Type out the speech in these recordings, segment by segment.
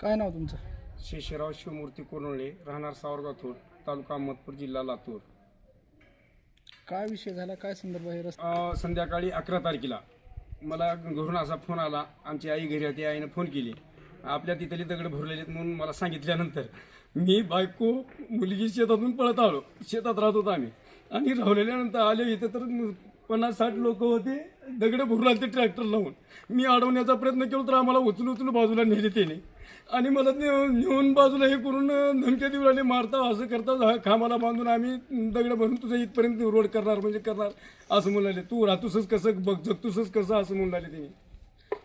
काय नाव तुमचं? शेषराव शिवमूर्ती कोरवळे राहणार सावरगाव थोड तालुका अहमदपूर जिल्हा लातूर. काय विषय झाला? काय संदर्भ आहे? रस्ता अ, संध्याकाळी अकरा तारखेला मला घरून असा फोन आला. आमची आई घरी होती आईनं फोन केली. आपल्या तिथली दगड भरलेले आहेत म्हणून मला सांगितल्यानंतर मी बायको मुलगी शेतातून पळत आलो. शेतात राहत होतो आम्ही. आणि राहुलेल्यानंतर आले इथे तर म- पन्नास साठ लोक होते दगड भरू ते ट्रॅक्टर लावून. मी अडवण्याचा प्रयत्न केला तर आम्हाला उचलून उचलून बाजूला नेले त्याने. आणि मला नेऊन नेऊन बाजूला हे करून धमक्या देऊ लागले मारता असं करता खांबाला बांधून आम्ही दगडं भरून तुझं इथपर्यंत रोड करणार म्हणजे करणार असं म्हणाले तू राहतोसच कसं बघ जगतोसच कसं असं म्हणाले त्यांनी.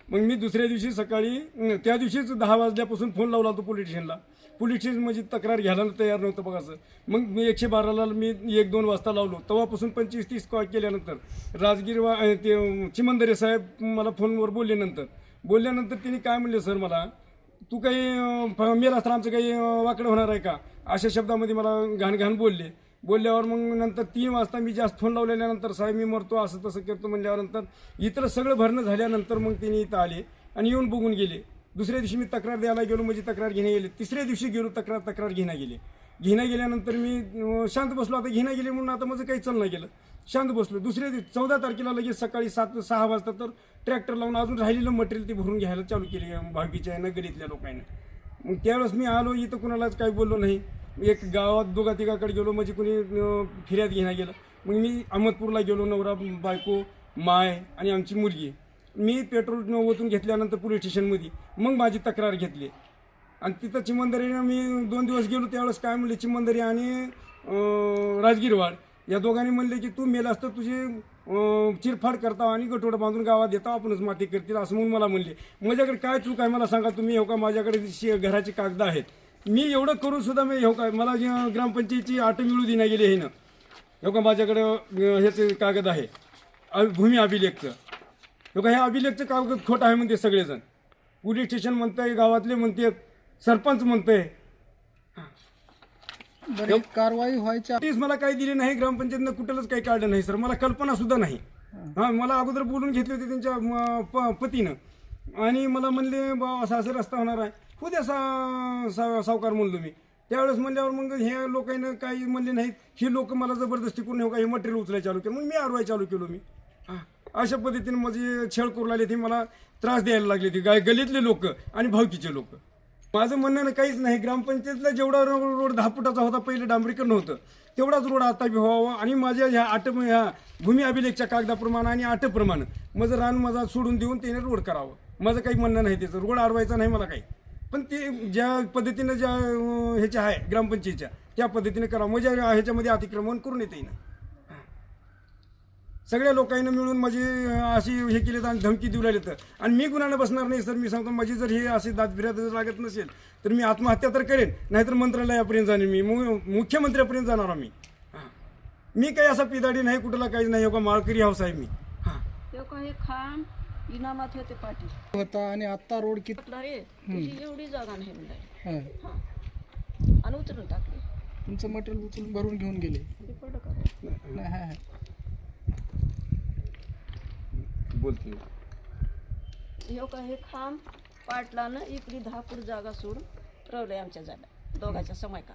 मग मी दुसऱ्या दिवशी सकाळी त्या दिवशीच दहा वाजल्यापासून फोन लावला होतो पोलीस स्टेशनला पोलीस स्टेशन म्हणजे तक्रार घ्यायला तयार नव्हतं बघा असं. मग मी एकशे बाराला मी एक दोन वाजता लावलो. तेव्हापासून पंचवीस तीस कॉल केल्यानंतर राजगीर वा ते चिमंदरे साहेब मला फोनवर बोलले नंतर बोलल्यानंतर तिने काय म्हणले सर मला तू काही मेला तर आमचं काही वाकडं होणार आहे का? अशा शब्दामध्ये मला घाणघाण बोलले. बोलल्यावर मग नंतर तीन वाजता मी जास्त फोन लावल्यानंतर साहेब मी मरतो असं तसं करतो म्हणल्यावर नंतर इतर सगळं भरणं झाल्यानंतर मग त्यांनी इथं आले आणि येऊन बघून गेले. दुसऱ्या दिवशी मी तक्रार द्यायला गेलो म्हणजे तक्रार घेण्या गेले. तिसऱ्या दिवशी गेलो तक्रार तक्रार घेण्या गेले. घेण्या गेल्यानंतर मी शांत बसलो. आता घेण्या गेले म्हणून आता माझं काही चाललं गेलं. शांत बसलो. दुसऱ्या दिवशी चौदा तारखेला लगेच सकाळी सात सहा वाजता तर ट्रॅक्टर लावून अजून राहिलेलं मटेरियल ते भरून घ्यायला चालू केले भागीच्या नगरीतल्या लोकांना. मग त्यावेळेस मी आलो इथं कुणालाच काही बोललो नाही. एक गावात दोघा तिघाकडे गेलो म्हणजे कुणी फिर्यात फिर्याद घेण्या गेलं. मग मी अहमदपूरला गेलो नवरा बायको माय आणि आमची मुलगी. मी पेट्रोल ओतून घेतल्यानंतर पोलीस स्टेशनमध्ये. मग माझी तक्रार घेतली. आणि तिथं चिमंदरीनं मी दोन दिवस गेलो त्यावेळेस काय म्हणले चिमंदरी आणि राजगीरवाड. या दोघांनी म्हणले की तू मेलास तर तुझी चिरफाड करता आणि गटोडं बांधून गावात देता आपणच माती करतील असं म्हणून मला म्हणले. माझ्याकडे काय चूक आहे मला सांगा तुम्ही हो का? माझ्याकडे शे- घराची कागद आहेत. मी एवढं करून सुद्धा मी हो काय मला जे ग्रामपंचायतीची आठ मिळू देण्या गेली आहे ना हो का माझ्याकडं ह्याचे कागद आहे अ- भूमी अभिलेखचं. हो का हे अभिलेखचं कागद खोटं आहे म्हणते सगळेजण. पोलीस स्टेशन म्हणतंय गावातले म्हणते सरपंच म्हणतंय. बरं एक कारवाई व्हायच्या नोटीस मला काही दिली नाही ग्रामपंचायतीनं कुठलंच काही काढलं नाही सर. मला कल्पना सुद्धा नाही. हा मला अगोदर बोलून घेतले होते त्यांच्या म, प- पतीनं. आणि मला म्हणले बा असा असं रस्ता होणार आहे. हो द्या सा सा- सावकार म्हणलो मी. त्यावेळेस म्हणल्यावर मग हे लोकांना काही म्हणले नाहीत. हे लोक मला जबरदस्ती करून का? हे मटेरियल उचलायला चालू केलं. मग मी आरवाय चालू केलो मी. अशा पद्धतीने माझे छळ करू लागले ते. मला त्रास द्यायला लागले ते. गाय गलीतले लोक आणि भावकीचे लोक. माझं म्हणणं काहीच नाही. ग्रामपंचायतीला जेवढा रोड दहा फुटाचा होता पहिले डांबरीकरण होतं तेवढाच रोड आता बी व्हावा आणि माझ्या ह्या आट ह्या भूमी अभिलेखच्या कागदाप्रमाणे आणि आटप्रमाणे माझं रान माझा सोडून देऊन त्याने रोड करावं. माझं काही म्हणणं नाही त्याचं. रोड अडवायचा नाही मला काही. पण ते ज्या पद्धतीनं ज्या ह्याच्या आहे ग्रामपंचायतच्या त्या पद्धतीने करा म्हणजे ह्याच्यामध्ये अतिक्रमण करून येते ना सगळ्या लोकांना मिळून माझी अशी हे केली आणि धमकी देऊ लागली तर आणि मी गुन्ह्याने बसणार नाही सर मी सांगतो माझी जर हे अशी दाद फिर्याद जर लागत नसेल तर मी आत्महत्या तर करेन नाहीतर मंत्रालयापर्यंत जाणे मी. मुख्यमंत्र्यापर्यंत जाणार आम्ही. मी मी काही असा पिदाडी नाही कुठला काहीच नाही का माळकरी हाऊस आहे मी. हां खांब इनामात होते पाटील. होता आणि आता रोड किती? म्हटलं रे एवढी जागा नाही म्हणलं. आणि उचलून टाकले. तुमचं मटेरियल उचलून भरून घेऊन गेले. हे पडलं का ह्यो का हे. खांब पाटला ना इकडे दहा फूट जागा सोडून रवलंय आमच्या जागा. दोघांच्या समय का